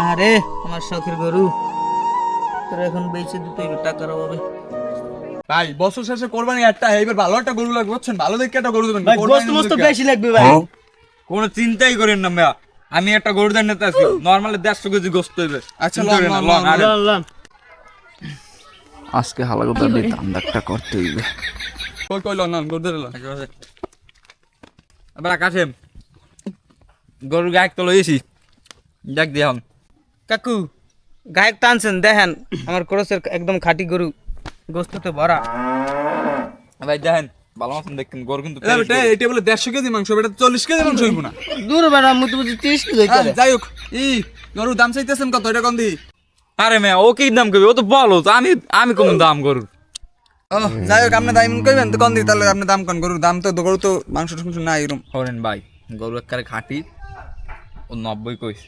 আরে আমার শখের গরু। তোর এখন বেঁচে হইবে টাকার অভাবে। ভাই বছর শেষে কোরবানি একটা এইবার ভালো একটা গরু লাগবে বুঝছেন? ভালো দেখে একটা গরু দেবেন। ভাই গোস্ত মস্ত বেশি লাগবে ভাই। কোনো চিন্তাই করেন না মেয়া আমি একটা গরু দেন নিতে আসি নর্মালি দেড়শো কেজি গোস্ত হইবে আচ্ছা, লন, লন, লন। আজকে দিয়ে দামদারটা করতে হইবে। কই কই লন লন গরু লন এবার কাছেম গরুর গায়েক তো লইছি দেখ দিয়াম কাকু গায়ক টানছেন দেখেন আমার ক্রসের একদম খাঁটি গরু গোস্ততে ভরা। ভাই দেখেন ভালো মতন দেখেন গরু কিন্তু এটা বলে দেড়শো কেজি মাংস বেটা চল্লিশ কেজি মাংস হইব না। দূর বেড়া মুতু মুতু তিরিশ কেজি হ্যাঁ, যাই হোক। ই গরু দাম চাইতেছেন কত? এটা কম দি। আরে মেয়া ও কি দাম করবে ও তো বলো তো আমি আমি কোন দাম গরুর? ও যাই হোক আপনি দাম কইবেন তো কম দি তাহলে আপনি দাম কোন। গরুর দাম তো গরু তো মাংস টাংস না এরকম। হরেন ভাই গরু একবারে খাঁটি ও নব্বই কইস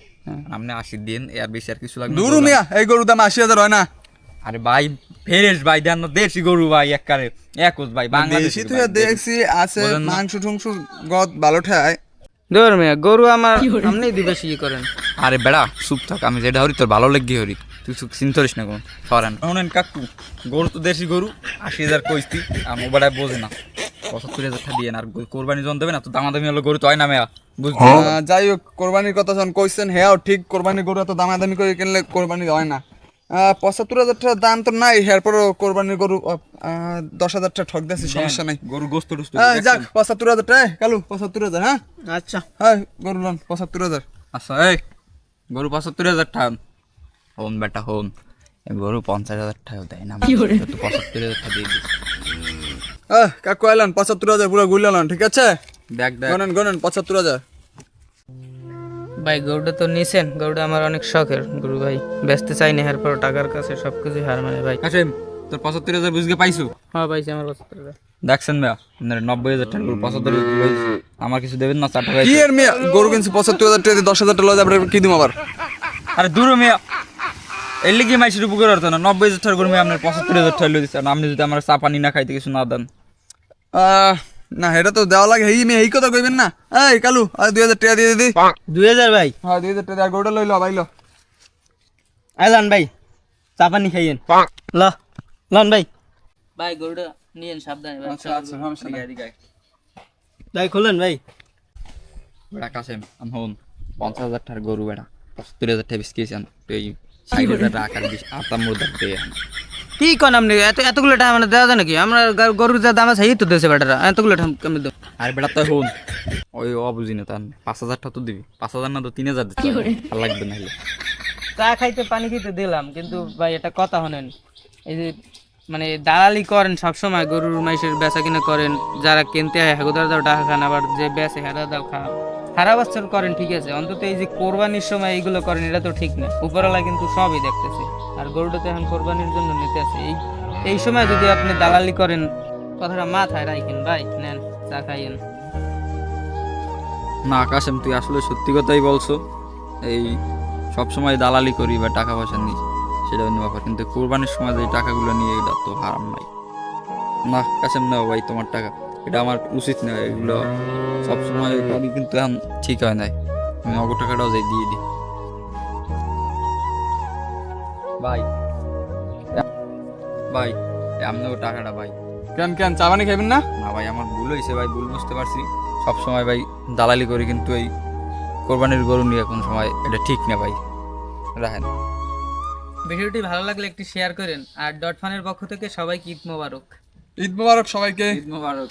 আপনি আশি দিন এর বেশি আর কিছু লাগবে। দূর মিয়া এই গরুর দাম আশি হাজার হয় না। আরে ভাই ফেরেস ভাই দেন দেশি গরু ভাই একবারে একজ ভাই বাংলাদেশি তুই দেখছি আছে মাংস টুংস গদ ভালো ঠায় দূর মেয়া গরু আমার আপনি দিবে ইয়ে করেন? আরে বেড়া চুপ থাক আমি যেটা হরি তোর ভালো লেগে হরি। তুই চুপ চিন্তা করিস না কোন সরেন। শোনেন কাকু গরু তো দেশি গরু আশি হাজার কইস্তি আর মোবাইল বোঝে না। পঁচাত্তর হাজার টাকা দিয়ে না আর কোরবানি জন দেবে না তো দামাদামি হলো গরু তো হয় না মেয়া। যাই হোক কোরবানির কথা যখন কইছেন হ্যাঁ ঠিক কোরবানির গরু এত দামাদামি করে কিনলে কোরবানি হয় না। পঁচাত্তর হাজার টাকা দাম তো নাই এরপরও কোরবানির গরু দশ হাজার টাকা ঠক দিয়েছি সমস্যা নাই। গরু গোস্ত হ্যাঁ যাক পঁচাত্তর হাজার টাকা কালু পঁচাত্তর হাজার হ্যাঁ? আচ্ছা। হ্যাঁ গরু লন পঁচাত্তর হাজার। আচ্ছা এই গরু পঁচাত্তর হাজার টাকা। হন বেটা হন। গরু পঞ্চাশ হাজার টাকা দেয় না পঁচাত্তর হাজার টাকা দিয়ে দিস। আহ, কাকু এলেন পঁচাত্তর হাজার পুরো গুলালেন ঠিক আছে? দেখ দেখ। গনেন গনেন পঁচাত্তর হাজার। ভাই গরুটা তো নিছেন। গরুটা আমার অনেক শখের। গরু ভাই বেচতে চাই না এরপর টাকার কাছে সবকিছু হার মানে ভাই। কাশেম তোর পঁচাত্তর হাজার বুঝকে পাইছো? হ্যাঁ পাইছি আমার পঁচাত্তর হাজার। দেখছেন ভাইয়া আপনার নব্বই হাজার টাকা গরু পঁচাত্তর। আমার কিছু দেবেন না চার টাকা কি এর মেয়ে? গরু কিনছি পঁচাত্তর হাজার টাকা দিয়ে দশ হাজার টাকা লজ আপনার কি দিম আবার? আরে দূর মিয়া। এর লিগে মাইসের উপকার হতো না। নব্বই হাজার টাকা গরু মিয়া আপনার পঁচাত্তর হাজার টাকা লই আপনি যদি আমার চা পানি না খাইতে কিছু না দেন। আহ, না এটা তো দেওয়া লাগে। এই মেয়ে এই কথা কইবেন না। এই কালু আর দুই হাজার টাকা দিয়ে দিদি দুই হাজার ভাই। হ্যাঁ দুই হাজার টাকা আর গরুটা লইলো বাইলো। আইলান ভাই চা পানি খাইয়েন। ল লন ভাই। ভাই গরুটা নিয়েন সাবধানে ভাই আচ্ছা আচ্ছা সমস্যা নাই। ভাই খুলেন ভাই। বেড়া কাশেম আমি হন পঞ্চাশ হাজার টাকার গরু বেড়া। পঁচাত্তর হাজার টাকা বিস্কিয়েছেন তুই ষাট হাজার টাকা বিশ আটাম দিয়ে কি কোন আপনি? এত এতগুলো টাকা মানে দেওয়া যায় নাকি? আমরা গরুর যা দাম আছে এই তো দেশে বেটারা। এতগুলো টাকা কেমন দেবো? আর বেড়া তো হন ওই অবুঝি না তার। পাঁচ হাজার টাকা তো দিবি। পাঁচ হাজার না তো তিন হাজার দিতে। আর লাগবে না চা খাইতে পানি খেতে দিলাম কিন্তু ভাই এটা কথা হনেন এই যে মানে দালালি করেন সবসময় গরুর মাইসের বেচা কিনা করেন। যারা কিনতে হয় হেগুদার দাও টাকা খান। আবার যে বেচে হেরা দাও খান। আচরণ করেন, ঠিক আছে। অন্তত এই যে কোরবানির সময় এইগুলো করেন, এটা তো ঠিক না। উপরওয়ালা কিন্তু সবই দেখতেছে। আর গরুটা তো এখন কোরবানির জন্য নিতে আছে। এই এই সময় যদি আপনি দালালি করেন, কথাটা মাথায় রাখেন, ভাই, নেন, চা খাইয়েন। না, কাশেম, তুই আসলে সত্যি কথাই বলছো। এই সব সময় দালালি করি বা টাকা পয়সা নিই, সেটা অন্য ব্যাপার। কিন্তু কোরবানির সময় যে টাকাগুলো নিয়ে, এটা তো হারাম নাই না, কাশেম, না, ভাই, তোমার টাকা। এটা আমার উচিত না এগুলো সবসময় করি কিন্তু এখন ঠিক হয় নাই। আমি অগর টাকাটাও যাই দিয়ে দিই। ভাই। ভাই আপনাকে টাকাটা ভাই। কেন কেন চা পানি খাইবেন না? না ভাই আমার ভুল হয়েছে ভাই ভুল বুঝতে পারছি। সবসময় ভাই দালালি করি কিন্তু এই কোরবানির গরু নিয়ে কোন সময় এটা ঠিক না ভাই। রাখেন। ভিডিওটি ভালো লাগলে একটি শেয়ার করেন আর ডট ফানের পক্ষ থেকে সবাইকে ঈদ মোবারক। ঈদ মোবারক সবাইকে। ঈদ মোবারক।